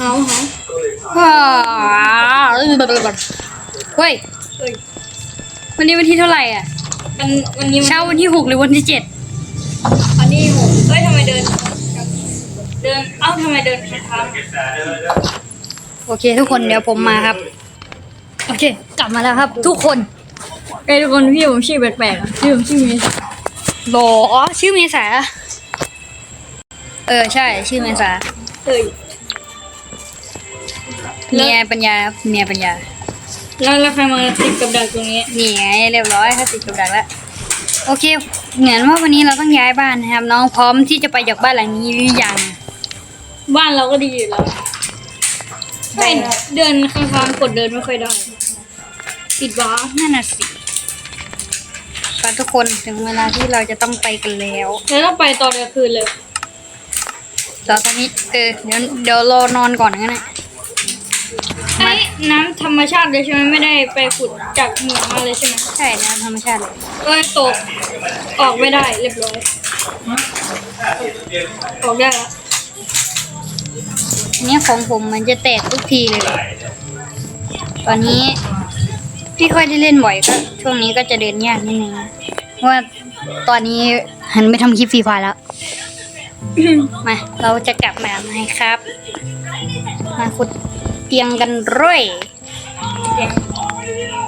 หาวหาวว้าวเฮ้ยเอ้ยวันนี้วันที่เท่าไหร่อะมันวันนี้มันเช้าวันที่หกหรือวันที่เจ็ดอันนี้ผมเอ้ยทำไมเดิน เดิน เอ้าทำไมเดินผิดทางโอเค ทุกคนเดี๋ยวผมมาครับ โอเค กลับมาแล้วครับ ทุกคนเอ้ยทุกคนพี่ผมชื่อแปลกๆอะชื่อผมชื่อเมสหรอชื่อเมษาเออใช่ ชื่อเมษาเอ้ย เมียปัญญาครับเมียปัญญาแล้วแล้วใครมาติดกับดักตรงนี้นี่ไงเรียบร้อยค่ะติดกับดักแล้วโอเคเหมือนว่าวันนี้เราต้องย้ายบ้านนะครับ น้องพร้อมที่จะไปจากบ้านหลังนี้หรือยัง บ้านเราก็ดีอยู่แล้วใช่เดินข้างๆกดเดินไม่ค่อยได้ติดบ้านั่นน่ะสิก็ทุกคนถึงเวลาที่เราจะต้องไปกันแล้วแล้วต้องไปตอนกลางคืนเลยตอนนี้เออเดี๋ยวเดี๋ยวรอนอนก่อนงั้นนะ ไอ้น้ำธรรมชาติเลยใช่ไหมไม่ได้ไปขุดจากเหมืองมาเลยใช่ไหมใช่นะธรรมชาติเลยเอ้ยตกออกไม่ได้เรียบร้อยออกได้แล้วอันนี้ของผมมันจะแตกทุกทีเลย ตอนนี้ที่ค่อยได้เล่นบ่อยก็ช่วงนี้ก็จะเดินยากนิดนึงนะเพราะว่าตอนนี้หันไปทำคลิปฟรีไฟล์แล้ว มาเราจะกลับมาไหมครับ มาขุด เตียงกันเร่อย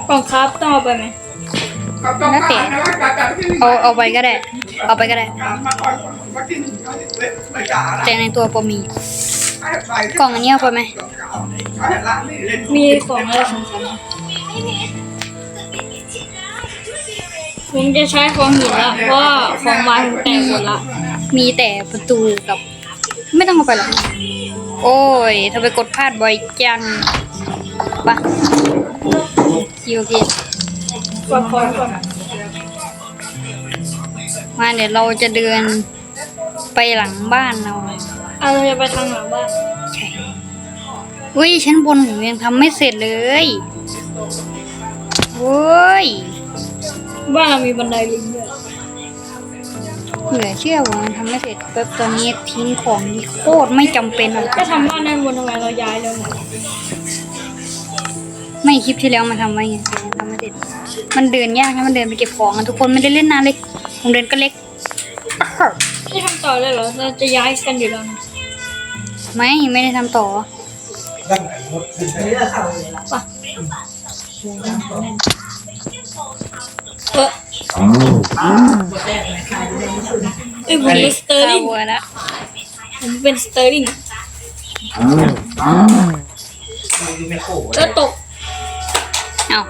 กล่องครับต้องเอาไปไหมแล้วแต่เอาเอาไปก็ได้ เอาไปก็ได้ แต่ในตัวปมีกล่องอันนี้เอาไปไหม มีของอะไรสำคัญผมจะใช้ของหินละเพราะว่าของไม้ผมแตกหมดละ มีแต่ประตูกับ ไม่ต้องเอาไปหรอก โอ้ยทำไมกดพลาดบ่อยจังปะโอเคกดของก่อนมาเดี๋ยวเราจะเดินไปหลังบ้านเราเอาเราจะไปทางหลังบ้านใช่อุ้ยชั้นบนผมยังทำไม่เสร็จเลยโว้ยบ้านเรามีบันไดลิงด้วย เหลือเชื่อว่ามันทำไม่เสร็จแป๊บตอนนี้ทิ้งของที่โคตรไม่จำเป็นเลยก็ทำบ้านด้านบนทำไมเราย้ายเลยหมดไม่คลิปที่แล้วมันทำไว้ไงแต่ยังทำไม่เสร็จมันเดินยากนะมันเดินไปเก็บของอะทุกคนไม่ได้เล่นนานเลยผมเดินก็เล็กไม่ทำต่อเลยเหรอเราจะย้ายกันอยู่แล้วนะไม่ไม่ได้ทำต่อเออ เอ้ยผมเป็นสเตอร์ลิงวัวละผมเป็นสเตอร์ลิงแล้วตกเอา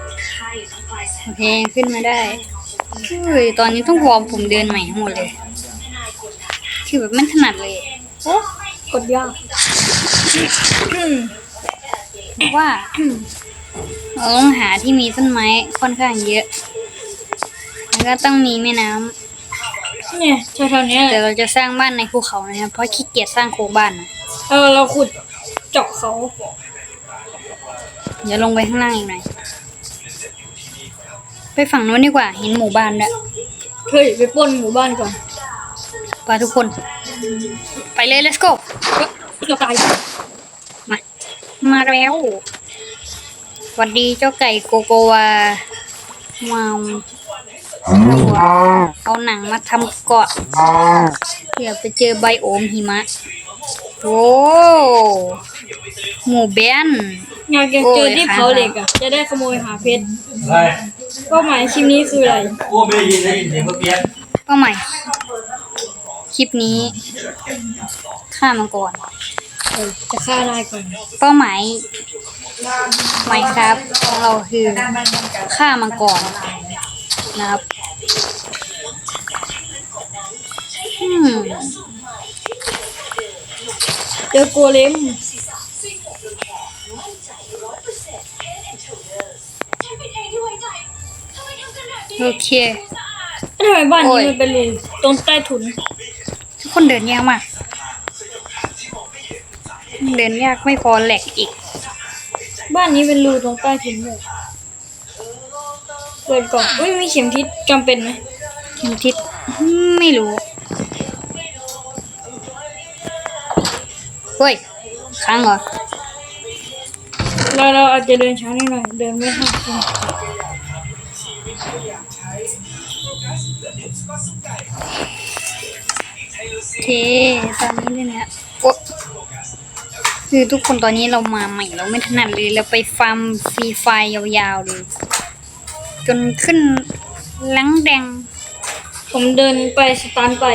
โอเคขึ้นมาได้เฮ้ยตอนนี้ต้องวอร์มผมเดินใหม่ทั้งหมดเลยคือแบบไม่ถนัดเลยโอ้กดยากอืมว่าเราต้องหาที่มีต้นไม้ค่อนข้างเยอะแล้ว ก็ต้องมีแม่น้ำเนี่ยแถวๆเนี้ยแต่เราจะสร้างบ้านในภูเขานะครับเพราะขี้เกียจสร้างโครงบ้านนะเออเราขุดเจาะเขาเดี๋ยวลงไปข้างล่างอีกหน่อยไปฝั่งนู้นดีกว่า เห็นหมู่บ้านด้วยเฮ้ยไปปล้นหมู่บ้านก่อนไปทุกคน ไปเลย let's go เราตายมามาแล้วสวัสดีเจ้าไก่โกโกวาว้าว เอาหนังมาทำเกาะเผื่อไปเจอไบโอมหิมะ โอ้หมู่แบน อยากจะเจอที่เขาเหล็กอะจะได้ขโมยหาเพชรใช่เป้าหมายคลิปนี้คืออะไรกูไม่ได้ยินได้ยินเสียงเมื่อกี้เป้าหมายคลิปนี้ฆ่ามังกรเออจะฆ่าได้ก่อนเป้าหมายไมครับของเราคือฆ่ามังกรนะครับ เจอโกเลมโอเคทำไมบ้านโอ้นี้ยมันเป็นรูตรงใต้ถุน ทุกคนเดินยากมาก เดินยากไม่พอแหลกอีก บ้านนี้เป็นรูตรงใต้ถุนเลยเปิดกล่องอุ้ยมีเข็มทิศจำเป็นไหมเข็มทิศไม่รู้ ฮ้ยค้างเหรอเราเราอาจจะเดินช้านิดหน่อยเดินไม่ทันโอเคตอนนี้เนี่ยนะโอ๊ะคือทุกคนตอนนี้เรามาใหม่เราไม่ถนัดเลยเราไปฟาร์มฟรีไฟล์ยาวๆเลย จนขึ้นลังแดง ผมเดินไปสตาร์ทไป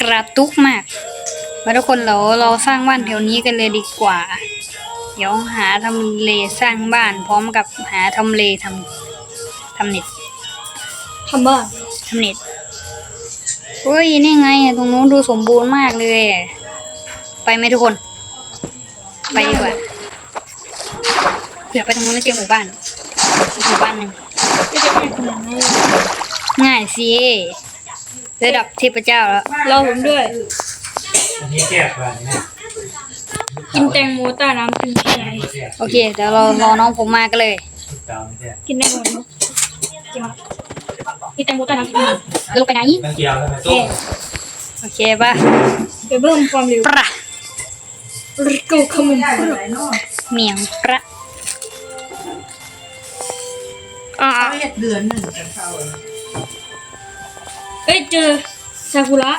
กระตุกมากมาทุกคนเราเราสร้างบ้านแถวนี้กันเลยดีกว่า เดี๋ยวหาทำเลสร้างบ้านพร้อมกับหาทำเลทำทำเน็ตทำบ้านทำเน็ตเฮ้ยนี่ไงอะตรงนู้นดูสมบูรณ์มากเลยอะไปไหมทุกคน ไปดีกว่าเผื่อไปตรงนู้นแล้วเจอหมู่บ้านหมู่บ้านหนึ่งก็จะไม่ขนาดนั้นเลยง่ายสิ ระดับเทพเจ้าแล้วรอผมด้วย อันนี้แก้ปลาเนี่ยกินแตงโมใต้น้ำกินแค่ไหนแก้โอเคเดี๋ยวเรารอน้องผมมากันเลยตามแก้กินได้หมดเนอะกินมากินแตงโมใต้น้ำกินมาลงไปไหนตั้งเกียวใช่ไหมต้มโอเคป่ะไปเพิ่มความเร็วประริโก้ขมุนเหมียงประอ่าเรียกเดือนหนึ่งกันเข้าเอ้ยเจอซากุระ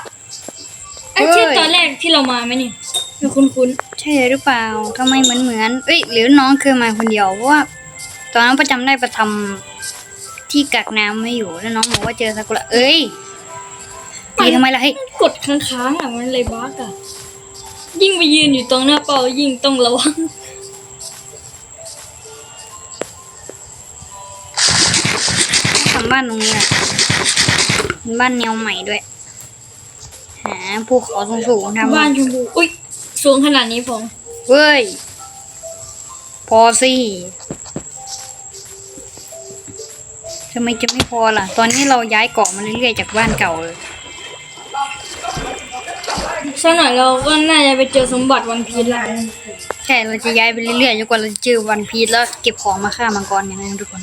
ไอ้ที่ตอนแรกที่เรามาไหมเนี่ยไม่คุ้นใช่หรือเปล่าทำไมเหมือนเหมือนเอ้ยหรือน้องเคยมาคนเดียวเพราะว่า ตอนนั้นประจำได้ประทำที่กักน้ำไม่อยู่แล้วน้องบอกว่าเจอซากุระเอ้ยตีทำไมล่ะเฮ้ยๆกดค้างๆอะมันเลยบั๊กอะ ยิ่งไปยืนอยู่ตรงหน้าเป้ายิ่งต้องระวัง ทำบ้านตรงนี้แหละเป็น บ้านแนวใหม่ด้วย หาภูเขาสูงๆทำบ้านชมพูอุ้ยสูงขนาดนี้ผมเว้ย พอสิทำไมจะไม่พอล่ะ ตอนนี้เราย้ายเกาะมาเรื่อยๆจากบ้านเก่าเลยสักหน่อยเราก็น่าจะไปเจอสมบัติวันพีชแล้วใช่ เราจะย้ายไปเรื่อยๆจนกว่าเราจะเจอวันพีชแล้วเก็บของมาฆ่ามังกรกันนะทุกคน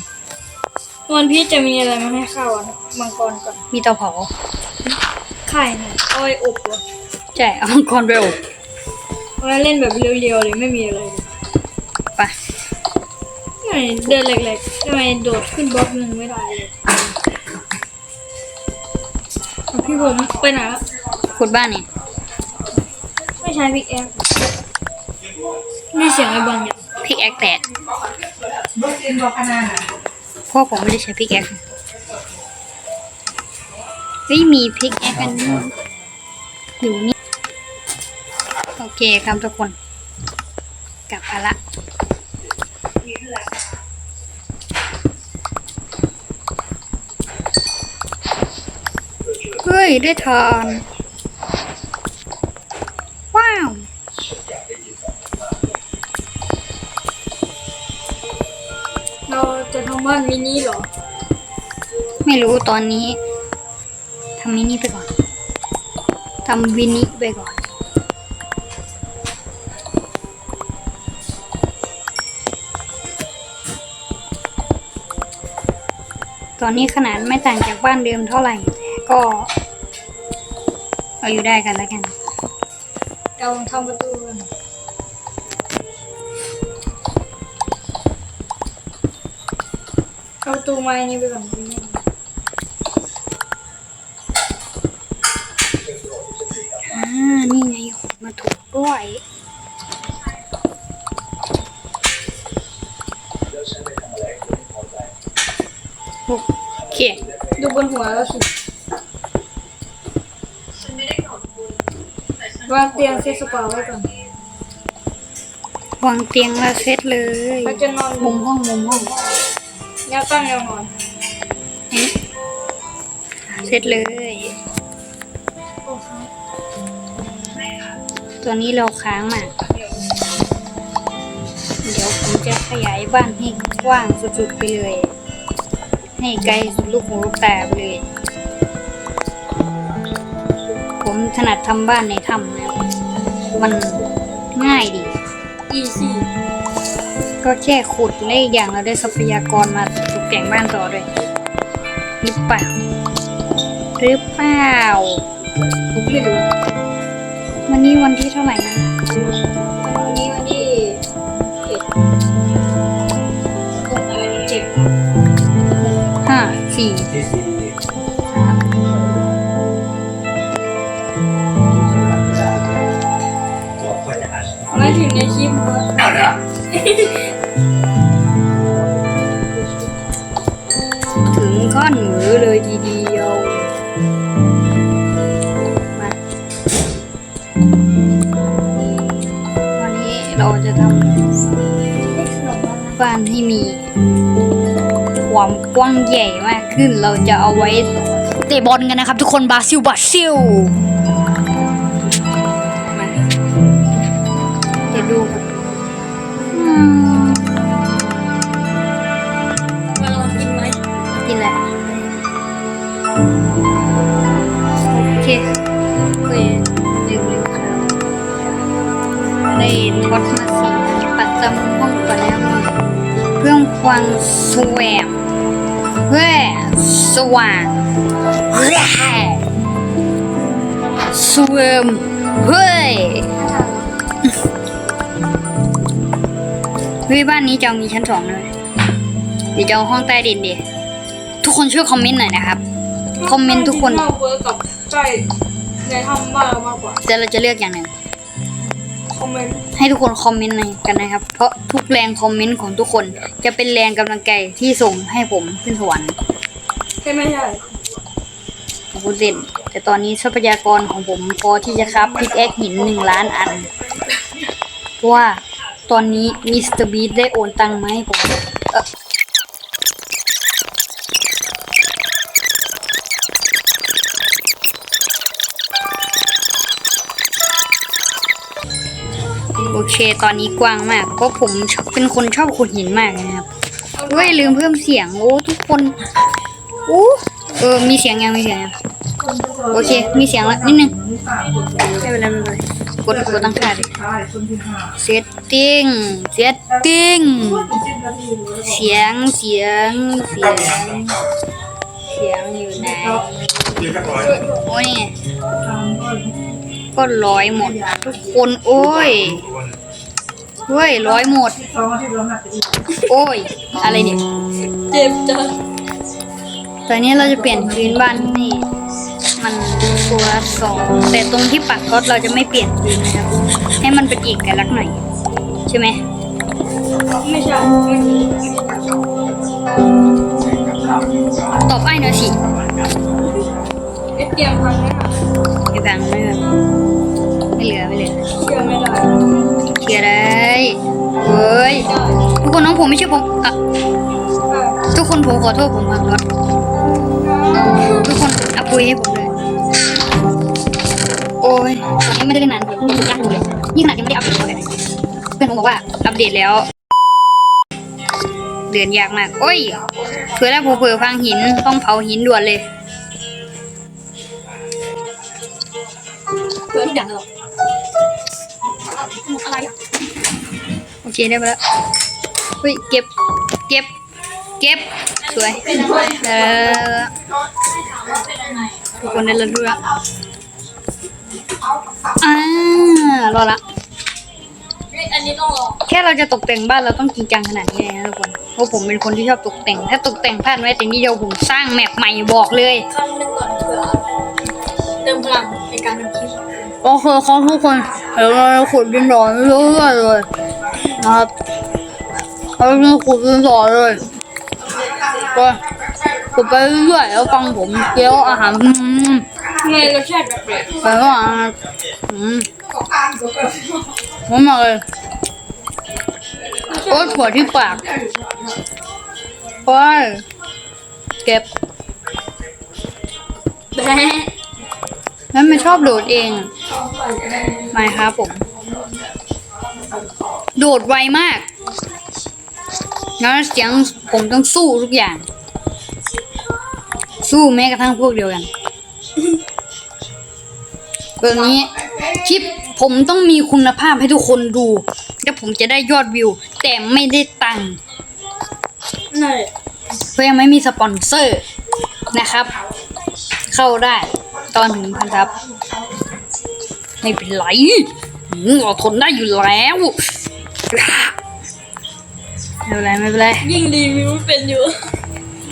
วันพีชจะมีอะไรมาให้ข้าวอะมังกรก่อนมีเตาเผาไข่หน่อยอ้อยอบเหรอใช่เอามังกรไปอบเอาไว้เล่นแบบเรียวๆเลยไม่มีอะไรเลยไปทำไมเดินเล็กๆทำไมโดดขึ้นบล็อกหนึ่งไม่ได้เลยเอาพี่ผมไปไหนแล้วขุดบ้านนี่ไม่ใช้พิกแอคนี่เสียงอะไรบางอย่างพิกแอคแตกรถกินบอกขนาดไหน เพราะผมไม่ได้ใช้พิกแอคเฮ้ยมีพิกแอคกันอยู่นี่โอเคครับทุกคน กลับมาละเฮ้ย ได้ทานว้าว เราจะทำบ้านมินิเหรอ ไม่รู้ตอนนี้ทำมินิไปก่อนทำวินิไปก่อน ตอนนี้ขนาดไม่ต่างจากบ้านเดิมเท่าไหร่แต่ก็เอาอยู่ได้กันแล้วกัน เราทำประตูกัน เอาประตูไม้นี้ไปก่อนพี่อ่า นี่ไงขุดมาถูกด้วยโอเคดูบนหัวเราสิวางเตียงเซตสปาไว้ก่อนวางเตียงแล้วเซตเลยเราจะนอนมุมห้องมุมห้อง แนวตั้งแนวนอนนี่เสร็จเลย ตัวนี้เราค้างมาเดี๋ยวผมจะขยายบ้านให้กว้างสุดๆไปเลย ให้ไกลสุดลูกหูลูกตาไปเลย ผมถนัดทำบ้านในถ้ำนะครับมันง่ายดี อีซี่ ก็แค่ขุดและออย่างเราได้ทรัพยากรมาตกแต่งบ้านต่อด้วยหรือเปล่าหรือเปล่าผมไม่รู้วันนี้วันที่เท่าไหร่นะวันนี้วันที่เจ็ดเจ็สี่ ถึงขั้นหมือเลยทีเดียวมาวันนี้เราจะทำบ้านให้มีความกว้างใหญ่มากขึ้น เราจะเอาไว้เตะบอลกันนะครับทุกคนบราซิลบราซิล พื่อความสวมเพื่อสว่างเฮ้ยสวมเฮ้ยเฮ้ยบ้านนี้จะมีชั้นสองเลยเดี๋ยวจะเอาห้องใต้ดินดิ ทุกคนช่วยคอมเมนต์หน่อยนะครับ คอมเมนต์ทุกคน ชอบเวิร์กกับใกล้ในถ้ำบ้านเรามากกว่า แต่เราจะเลือกอย่างหนึ่งค อมเมนต์ให้ทุกคนคอมเมนต์หน่อยกันนะครับ เพราะทุกแรงคอมเมนต์ของทุกคน จะเป็นแรงกำลังใจที่ส่งให้ผมขึ้นสวรรค์ใช่ไม่ใช่ของคุณเด่นแต่ตอนนี้ทรัพยากรของผมพอที่จะครับพิกแอคหินหนึ่งล้านอันเพราะว่าตอนนี้มิสเตอร์บีได้โอนตังค์มาให้ผม โอเค ตอนนี้กว้างมากเพราะผมเป็นคนชอบขุดหินมากนะครับเว้ยลืมเพิ่มเสียง โอ้ ทุกคนโอ้เออ มีเสียงยังมีเสียงยังโอเค มีเสียงแล้วนิดนึงนี่สามคนไม่เป็นไรไม่เป็นไรกดกดตั้งค่าดิเซตติ้งเซตติ้งสิบนาทีเลยเสียงเสียงเสียง เสียงอยู่ไหนโอ้ย ก็ก็ร้อยหมด ทุกคนโอ้ยเฮ้ยร้อยหมดสองอาทิตย์แล้วนะจะอีกโอ้ย อะไรเนี่ยเจ็บจังตอนนี้เราจะเปลี่ยนพื้นบ้านนี่ มันตัวละสองแต่ตรงที่ปักก๊อตเราจะไม่เปลี่ยนพื้นนะครับ ให้มันเป็นเอกลักษณ์หน่อยใช่ไหมไม่ใช่ไม่ใช่ตอบไอ้หน่อยสิ เอสเตรียมพังเลยค่ะไม่แบ่งไม่แบ่งไม่เหลือไม่เหลือเชื่อไม่ได้เคลียร์ได้เฮ้ยได้ทุกคนน้องผมไม่ใช่ผมอะได้ทุกคนผมขอโทษผมพังรถทุกคนอภัยให้ผมเลยโอ้ยผมยังไม่ได้เล่นนานผมยากเลยยิ่งขนาดยังไม่ได้อัปเดตเลยเพื่อนผมบอกว่าอัปเดตแล้วเดินยากมาก โอ้ยเผื่อแล้วผมเผื่อพังหินต้องเผาหินด่วนเลย เคได้ไปแล้วเฮ้ยเก็บ เก็บ เก็บ สวย เออทุกคนได้แล้วด้วยอ่ารอละอันนี้ต้องรอแค่เราจะตกแต่งบ้านเราต้องจริงจังขนาดนี้เลยนะทุกคนเพราะผมเป็นคนที่ชอบตกแต่ง ถ้าตกแต่งพลาดไว้แต่นี้เดียวผมสร้างแมปใหม่บอกเลยครั้งหนึ่งก่อนเผื่อเติมพลังในการทำคลิปโอเคครับทุกคนเดี๋ยวเราจะขุดดินหล่อเรื่อยๆเลย นะครับเราจะขุดดินหล่อเลยก็ขุดไปเรื่อยๆแล้วฟังผมเคี้ยวอาหารอืมในรสชาติแปลกไปว่าอืมมันมาเลยโอ้ยถั่วที่ปากโอ้ยเก็บๆแบะนั่นไม่ชอบโดดเองไม่ครับผม โดดไวมาก แล้วเสียงผมต้องสู้ทุกอย่าง สู้แม้กระทั่งพวกเดียวกันเบอร์นี้คลิปผมต้องมีคุณภาพให้ทุกคนดู แล้วผมจะได้ยอดวิว แต่ไม่ได้ตังค์นั่นแหละเพราะยังไม่มีสปอนเซอร์นะครับ เข้าได้ตอนถึงพันทับ ไม่เป็นไรอืมเราทนได้อยู่แล้ว ไม่เป็นไรไม่เป็นไร ยิ่งรีวิวเป็นอยู่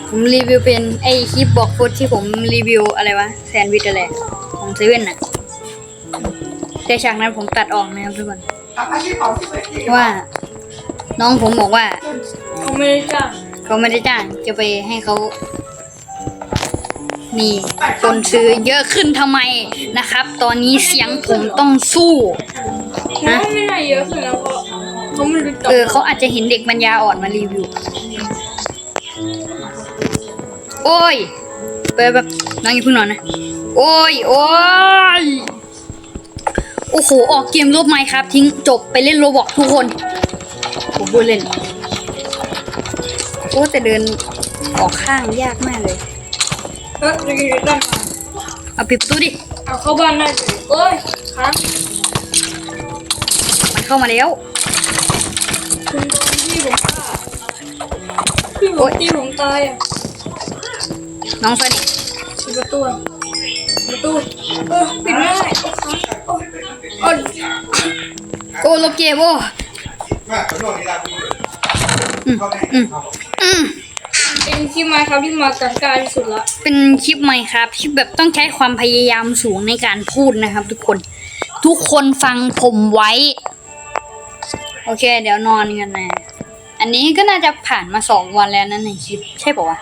โหผมรีวิวเป็นไอคลิปบอกฟุตที่ผมรีวิวอะไรวะแซนด์วิชอะไรของเซเว่นน่ะแต่ฉากนั้นผมตัดออกนะครับทุกคนทำอาชีพของที่สวยที่เพราะว่าน้องผมบอกว่าเขาไม่ได้จ้างเขาไม่ได้จ้างจะไปให้เขามีคนซื้อเยอะขึ้นทำไมนะครับ ตอนนี้เสียงผมต้องสู้น้องไม่ได้เยอะขึ้นแล้วเพราะ เขาไม่รู้จักเออเขาอาจจะเห็นเด็กปัญญาอ่อนมารีวิว โอ้ยไปแบบน้องอย่าเพิ่งนอนนะ โอ้ยโอ้ยโอ้โห ออกเกมลบไมครับ ทิ้งจบไปเล่นโรบอกทุกคนผมพูดเล่น โอ้แต่เดินออกข้างยากมากเลย เออจะกินได้มาเอาปิดประตูดิ เอาเข้าบ้านได้เลยโอ้ยค้างมันเข้ามาแล้ว คุณโดนพี่ผมฆ่าพี่ผมตีผมตายอะน้องสวัสดีปิดประตูอะประตูเออปิดไม่ได้โอ้ค้างโอ้โอ้โอ้ลบเกมโอ้มาขอโทษนี่ละพี่อืมอืมอืมเป็นที่มาครับที่มากันกลารที่สุดละ เป็นคลิปใหม่ครับคลิปแบบต้องใช้ความพยายามสูงในการพูดนะครับ ทุกคน ทุกคนฟังผมไว้ โอเค เดี๋ยวนอนกันนะ อันนี้ก็น่าจะผ่านมาสองวันแล้วนะในคลิป ใช่ปะวะ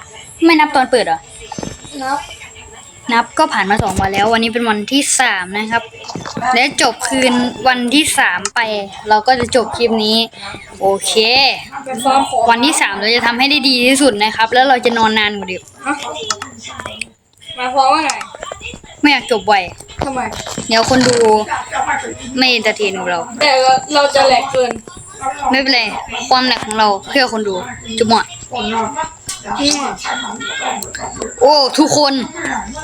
ไม่นับตอนเปิดเหรอ นับ นับก็ผ่านมาสองวันแล้ว วันนี้เป็นวันที่สามนะครับ และจบคืนวันที่สามไป เราก็จะจบคลิปนี้ โอเคไปฟาร์มของวันที่สามเราจะทำให้ได้ดีที่สุดนะครับ แล้วเราจะนอนนานกว่าเดิมฮะหมายความว่าไง ไม่อยากจบไวทำไม เดี๋ยวคนดูจะมาถึงไม่เอนเตอร์เทนกับเรา แต่เราเราจะแหลกเกินไม่เป็นไร ความหนักของเราเพื่อคนดูจุ๊บหมดคนนอนนะจริงอะโอ้ทุกคน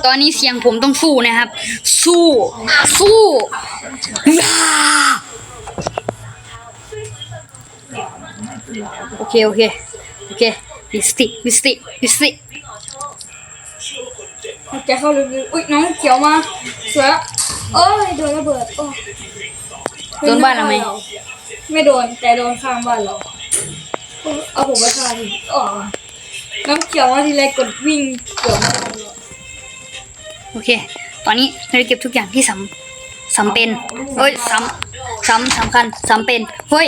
ตอนนี้เสียงผมต้องสู้นะครับ สู้ สู้ย่าโอเค โอเค โอเคมิสติมิสติมิสติ แกเข้าลึกๆอุ้ยน้องเขียวมาสวยละโอ้ยโดนระเบิดโอ้โดนบ้านเราไหม ไม่โดนแต่โดนข้างบ้านเรา เอาผมไปฆ่าดิอ๋อน้ำเขียวมาทีไรกดวิ่งเกือบไม่ทันเลยโอเค ตอนนี้เราได้เก็บทุกอย่างที่สำสำเป็นเฮ้ยสำสำสำคัญสำเป็นเฮ้ย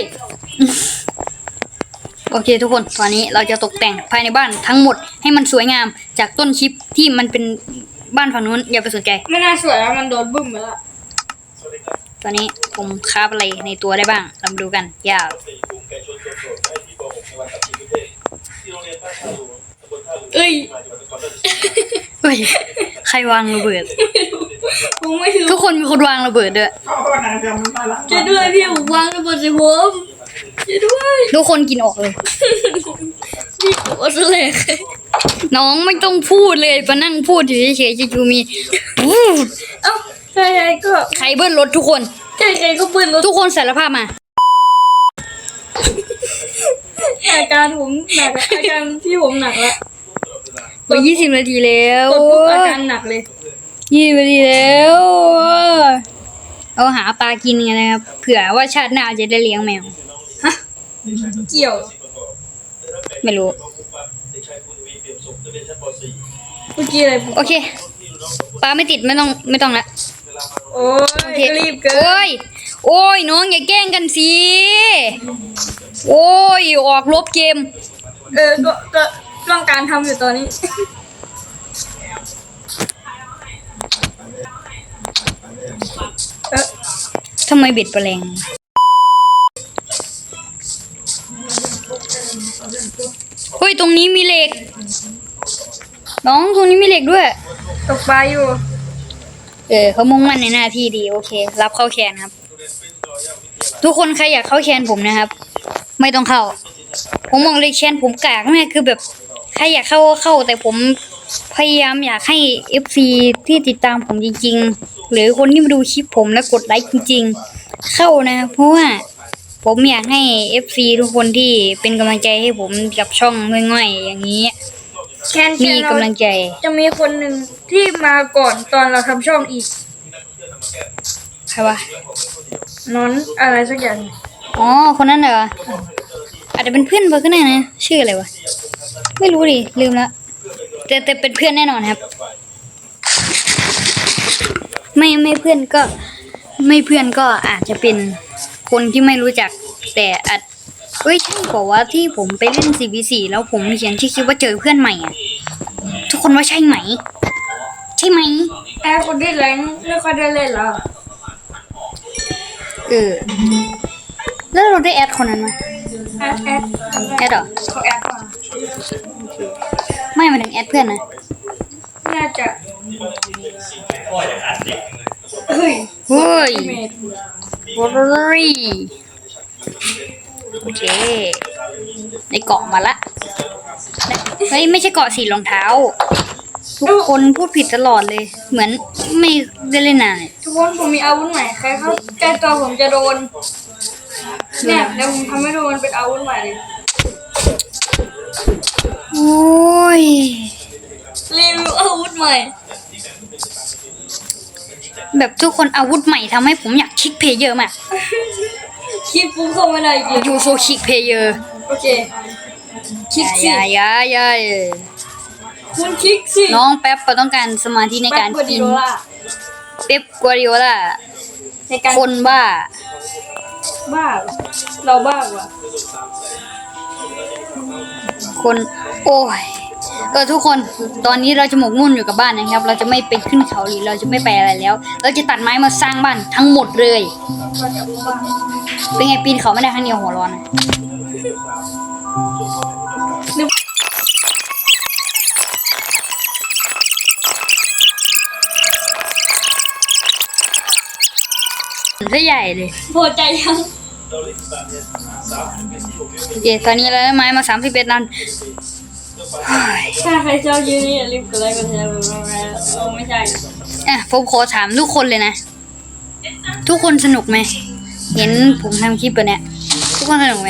โอเคทุกคนตอนนี้เราจะตกแต่งภายในบ้านทั้งหมดให้มันสวยงามจากต้นคลิปที่มันเป็นบ้านฝั่งนู้นอย่าไปสนใจไม่น่าสวยแล้วมันโดนบึ้มไปละตอนนี้ผมคราบอะไรในตัวได้บ้างเรามาดูกันอย่าเอ้ยเฮ้ยใครวางระเบิดผมไม่ทุรู้กคนมีคนวางระเบิดด้วยเข้าบ้านนายเดียวมันมาละช่วยด้วยพี่ผมวางระเบิดใส่ผมช่วยด้วย ทุกคนกินออกเลยพี่โอ้สเลกน้องไม่ต้องพูดเลยมานั่งพูดอยู่เฉยๆจะมีพูดเอ้าใครๆก็ใครเบิ้ลรถทุกคน ใครๆก็ปืนรถทุกคนสารภาพมาอาการผมหนักอะอาการพี่ผมหนักละไปยี่สิบนาทีแล้วกดปุ๊บอาการหนักเลยยี่สิบนาทีแล้ว เอาหาปลากินกันนะครับ เผื่อว่าชาติหน้าจะได้เลี้ยงแมว เกี่ยว ไม่รู้ เมื่อกี้อะไรผมโอเคปลาไม่ติดไม่ต้องไม่ต้องละโอ้โอยเครีบเกินโอ้ย โอ้ยน้องอย่าแกล้งกันสิ โอ้ย ออกลบเกม เออก็ก็ต้องการทำอยู่ตอนนี้ เออทำไมเบ็ดแปลง เฮ้ยตรงนี้มีเหล็ก น้องตรงนี้มีเหล็กด้วย ตกปลาอยู่ เออเขามุ่งมั่นในหน้าที่ดีโอเค รับเข้าแคนครับ ทุกคนใครอยากเข้าแคนผมนะครับ ไม่ต้องเข้า ผมมองเลยแคนผมกากมากคือแบบใครอยากเข้าก็เข้า แต่ผมพยายามอยากให้เอฟซีที่ติดตามผมจริง ๆ หรือคนที่มาดูคลิปผมแล้วกดไลค์จริง ๆ เข้านะ เพราะว่า ผมอยากให้เอฟซีทุกคนที่เป็นกำลังใจให้ผมกับช่องง่อยๆ อย่างนี้ แคนแคมีนเรากำลังใจ จะมีคนหนึ่งที่มาก่อนตอนเราทำช่องอีกใครวะนอนอะไรสักอย่างอ๋อคนนั้นเหรออาจจะเป็นเพื่อนเบอร์ก็ได้นะ ชื่ออะไรวะ ไม่รู้ดิ ลืมละแต่แต่เป็นเพื่อนแน่นอนครับ ไม่ไม่เพื่อนก็ ไม่เพื่อนก็อาจจะเป็น คนที่ไม่รู้จัก แต่อาจเอ้ยใช่บอกว่าที่ผมไปเล่น CBC แล้วผมเขียนที่คิดว่าเจอเพื่อนใหม่อะ ทุกคนว่าใช่ไหม ใช่ไหมแอร์คนที่แรงไม่ค่อยได้เล่นแล้วเออแล้วเราได้แอดคนนั้นไหมแอดแอดแอดเหรอเขาแอดมาไม่หมายถึงแอดเพื่อนนะ น่าจะเฮ้ย เฮ้ยเมดบอรี่โอเคได้เกาะมาละเฮ้ยไม่ใช่เกาะสีรองเท้า ทุกคนพูดผิดตลอดเลย เหมือนไม่ได้เล่นนานเลยทุกคนผมมีอาวุธใหม่ใครเข้าใกล้ตัวผมจะโดนเนี่ยเดี๋ยวผมทำให้ดูมันเป็นอาวุธใหม่เลยโอ้ยรีวิวอาวุธใหม่ แบบทุกคนอาวุธใหม่ทำให้ผมอยากคิกเพลเยอร์มากคลิปปุ๊บเข้าไม่ได้อีกยูโซคิกเพลเยอร์โอเคคลิกสิยายายาคุณคลิกสิน้องแป๊บเราต้องการสมาธิในการแป๊บกินโดล่าเป๊ปกัวริโอล่าในการคนบ้า บ้าเหรอเราบ้ากว่าคนโอ้ย เออทุกคนตอนนี้เราจะหมกมุ่นอยู่กับบ้านนะครับ เราจะไม่ไปขึ้นเขาหรือเราจะไม่ไปอะไรแล้ว เราจะตัดไม้มาสร้างบ้านทั้งหมดเลยเราจะบ้าเป็นไงปีนเขาไม่ได้ครั้งเดียวหัวร้อนอะนึกซะใหญ่เลยพอใจยังโอเคตอนนี้เราได้ไม้มาสามสิบเอ็ดนันเฮ้ย ถ้าใครชอบยูนี่อย่าลืมกดไลค์กดแชร์กดแชร์โอ้ไม่ใช่อะผมขอถามทุกคนเลยนะ ทุกคนสนุกไหม เห็นผมทำคลิปแบบเนี้ย ทุกคนสนุกไหม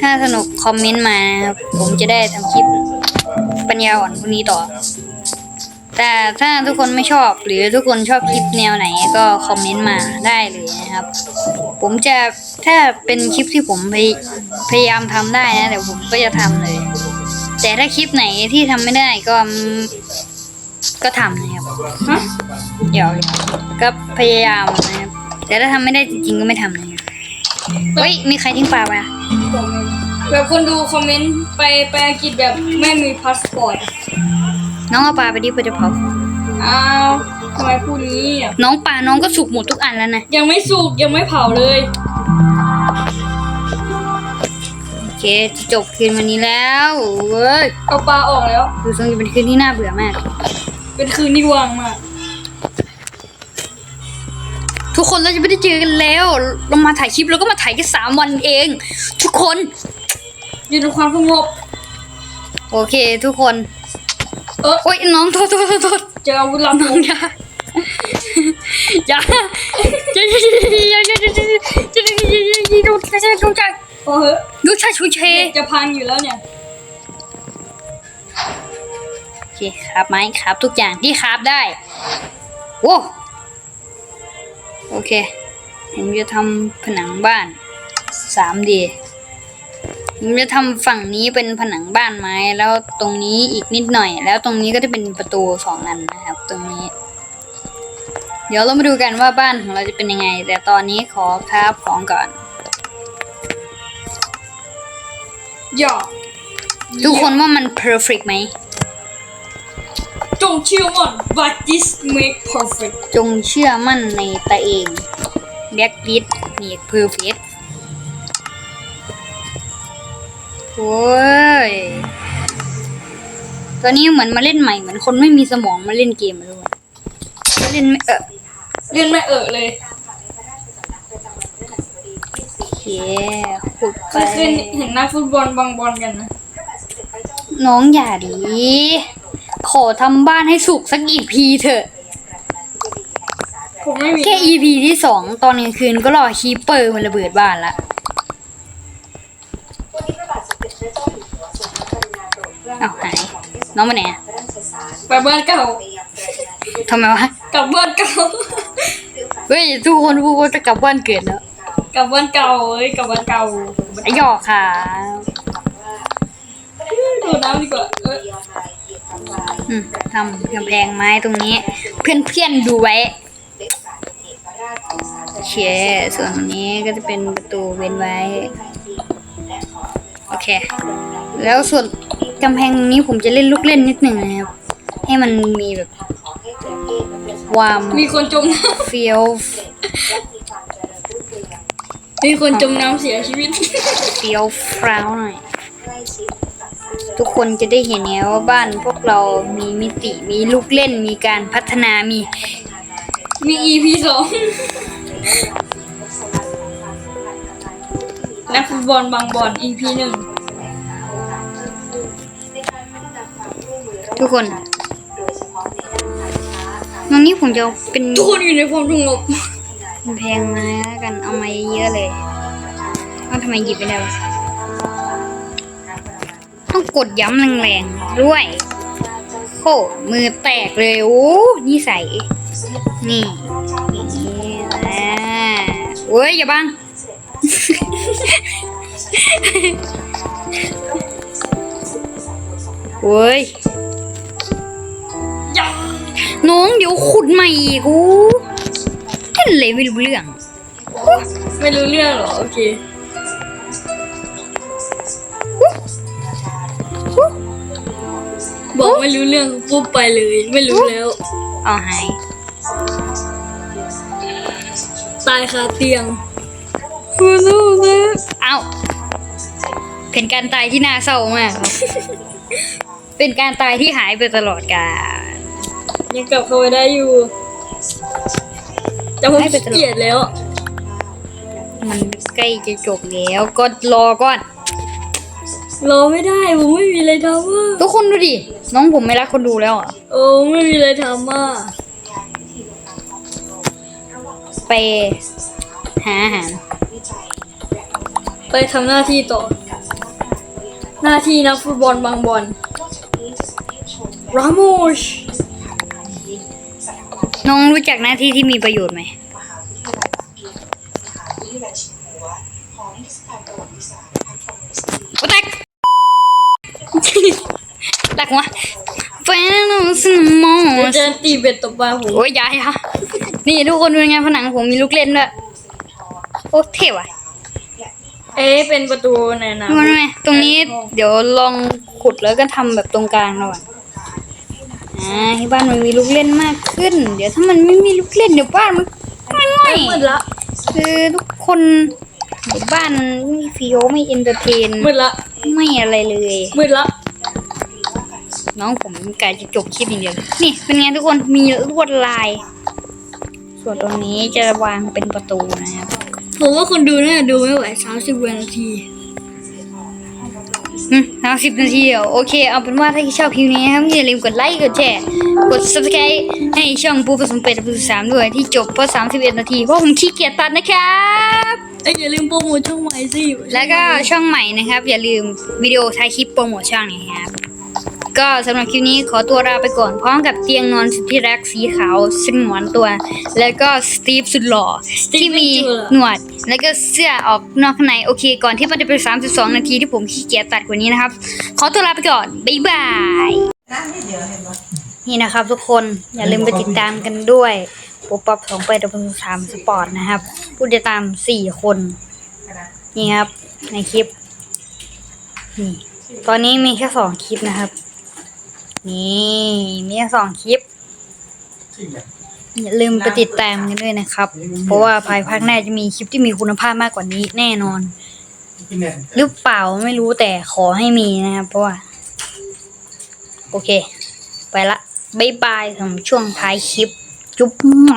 ถ้าสนุกคอมเมนต์มานะครับ ผมจะได้ทำคลิปปัญญาอ่อนพวกนี้ต่อ แต่ถ้าทุกคนไม่ชอบหรือทุกคนชอบคลิปแนวไหนก็คอมเมนต์มาได้เลยนะครับ ผมจะถ้าเป็นคลิปที่ผมพยพยายามทำได้นะเดี๋ยวผมก็จะทำเลย แต่ถ้าคลิปไหนที่ทำไม่ได้ก็อืมก็ทำนะครับฮะเดี๋ยวก็พยายามนะครับแต่ถ้าทำไม่ได้จริงๆก็ไม่ทำนะครับเฮ้ยมีใครทิ้งปลาไปอะแบบคนดูคอมเมนต์ไปไปอังกฤษแบบไม่มีพาสปอร์ตน้องเอาปลาไปดิเพื่อจะเผาอ้าวทำไมพูดงี้อะน้องปลาน้องก็สุกหมดทุกอันแล้วนะ ยังไม่สุกยังไม่เผาเลยโอเค จะจบคืนวันนี้แล้วเว้ยเอาปลาออกแล้ว ดูทรงจะเป็นคืนที่น่าเบื่อมาก เป็นคืนที่ว่างมากทุกคนเราจะไม่ได้เจอกันแล้ว เรามาถ่ายคลิปแล้วก็มาถ่ายแค่สามวันเอง ทุกคนอยู่ในความสงบโอเค ทุกคน เออโอ้ยน้องโทษโทษโทษโทษเจออาวุธลับน้องอย่าอย่าอย่าอย่าอย่าอย่าอย่าอย่าอย่าอย่าอย่าอย่าอย่าดูใจ พอเหอะดูชาชูเชเด็กจะพังอยู่แล้วเนี่ย โอเคครับไม้ครับ ทุกอย่างที่ครับได้โว้โอเคผมจะทำผนังบ้าน 3D ผมจะทำฝั่งนี้เป็นผนังบ้านไม้ แล้วตรงนี้อีกนิดหน่อย แล้วตรงนี้ก็จะเป็นประตูสองอันนะครับ ตรงนี้ เดี๋ยวเรามาดูกันว่าบ้านของเราจะเป็นยังไง แต่ตอนนี้ขอคราฟของก่อน หยอกทุกคนว่ามัน perfect ไหม จงเชื่อมั่น but this make perfect จงเชื่อมั่นในตัวเองแบ็กลิสนี่เพอร์เฟกโอ้ย ตอนนี้เหมือนมาเล่นใหม่ เหมือนคนไม่มีสมองมาเล่นเกมมาด้วยเล่นไม่เออเรียนไม่เอะเลย โอเค ขุดไปเคยเห็นนักฟุตบอลบางบอลกันนะ น้องอย่าดี ขอทำบ้านให้สุกสักอีพีเถอะ ผมไม่มีแค่ EP ที่สองตอนกลางคืนก็รอคีเปอร์มันระเบิดบ้านละเอาหาย น้องไปไหนอะไปบ้านเก่าทำไมวะ กลับบ้านเก่า เฮ้ย ทุกคนพูดว่าจะกลับบ้านเกิดแล้ว กลับบ้านเก่าเอ้ยกลับบ้านเก่าไอ้หยอกค่ะ ดูน้ำดีกว่าเอออืมทำกำแพงไม้ตรงนี้ เพื่อนๆดูไว้โอเคส่วนตรงนี้ก็จะเป็นประตูเว้นไว้ โอเค แล้วส่วนกำแพงนี้ผมจะเล่นลูกเล่นนิดหนึ่งนะครับ ให้มันมีแบบความมีคนจมน้เฟี้ยวำ มีคนจมน้ำเสียชีวิต เฟี้ยวฟ้าวหน่อย ทุกคนจะได้เห็นไงว่าบ้านพวกเรามีมิติ มีลูกเล่น มีการพัฒนา มี มี EP สองนักฟุตบอลบางบอล EP หนึ่ง ทุกคนตรงนี้ผมจะเอาเป็นทุกคนอยู่ในความสงบ แพงไม้แล้วกันเอามาเยอะเลยว่าทำไมหยิบไปแล้วต้องกดย้ำแรงๆด้วยโอ้มือแตกเลยโอ้นี่ใส่นี่นี่อ่าโอ้ยอย่าบังโอ้ยอย่าน้องเดี๋ยวขุดใหม่อีกโอ้ นเลยไม่รู้เรื่อง ไม่รู้เรื่องเหรอ โอเคบอกไม่รู้เรื่องปุ๊บไปเลย ไม่รู้แล้วเอาหายตายคาเตียงเอาเป็นการตายที่น่าเศร้ามากครับเป็นการตายที่หายไปตลอดกาลยังกลับเข้าไปได้อยู่ แต่ผมให้ไปขี้ตลอดเกียจแล้ว มันใกล้จะจบแล้วก็รอก่อน รอไม่ได้ผมไม่มีอะไรทำอะทุกคนดูดิ น้องผมไม่รักคนดูแล้วอะโอ้ไม่มีอะไรทำอะไปหาอาหาร ไปทำหน้าที่ต่อ หน้าที่นักฟุตบอลบางบอลรามอช น้องรู้จักหน้าที่ที่มีประโยชน์ไหมโอ้แตกแตกหัวแฟนเราสมองเดี๋ยวจะตีเบ็ดตบปลาผมโอ้ยยายค่ะนี่ทุกคนดูไงผนังผมมีลูกเล่นด้วยโอ้เท่ว่ะเอ๊ะเป็นประตูในน้ดูมันไหมตรงนี้เดี๋ยวลองขุดแล้วก็ทำแบบตรงกลางเราอะ อ่าให้บ้านมันมีลูกเล่นมากขึ้น เดี๋ยวถ้ามันไม่มีลูกเล่นเดี๋ยวบ้านมันไม่ำง่อยมืดละคือทุกคนเดี๋ยวบ้านไม่ฟิโอไม่เอนเตอร์เทนมืดละไม่อะไรเลยมืดละน้องผมกายจะจบคลิปอย่างเดียวนี่เป็นไงทุกคนมีลวดลาย ส่วนตรงนี้จะวางเป็นประตูนะครับผมว่าคนดูน่าจะดูไม่ไหวสามสิบวินาที อืมสามสิบนาทีเหรอโอเค เอาเป็นว่าถ้าชอบคลิปนี้นะครับอย่าลืมกดไลค์ กดแชร์ กด subscribe ให้ช่องปูผสมเป็ดปูสามด้วยที่จบเพราะสามสิบเอ็ดนาที เพราะผมขี้เกียจตัดนะครับเอ้ยอย่าลืมโปรโมทช่องใหม่สิ แล้วก็ช่องใหม่นะครับ อย่าลืมวิดีโอท้ายคลิปโปรโมทช่องนะครับ ก็สำหรับคลิปนี้ขอตัวลาไปก่อน พร้อมกับเตียงนอนสุดที่รักสีขาวซึ่งหมอนตัว แล้วก็สตีฟสุดหล่อที่มีหนวด แล้วก็เสื้อออกนอกข้างในโอเค ก่อนที่มันจะเป็น 32 นาทีที่ผมขี้เกียจตัดกว่านี้นะครับ ขอตัวลาไปก่อน บ๊ายบาย นี่นะครับทุกคนอย่าลืมไปติดตามกันด้วยปุ๊บปั๊บสองไปดับเบิลสามสปอร์ตนะครับ ผู้ติดตามสี่คน นี่ครับ ในคลิป นี่ ตอนนี้มีแค่สองคลิปนะครับ นี่มีแค่สองคลิป อย่าลืมไปติดตามกันด้วยนะครับ เพราะว่าภายภาคหน้าจะมีคลิปที่มีคุณภาพมากกว่านี้แน่นอน หรือเปล่าไม่รู้แต่ขอให้มีนะครับ เพราะว่า โอเค ไปละบ๊ายบายสำหรับช่วงท้ายคลิป จุ๊บมั่ว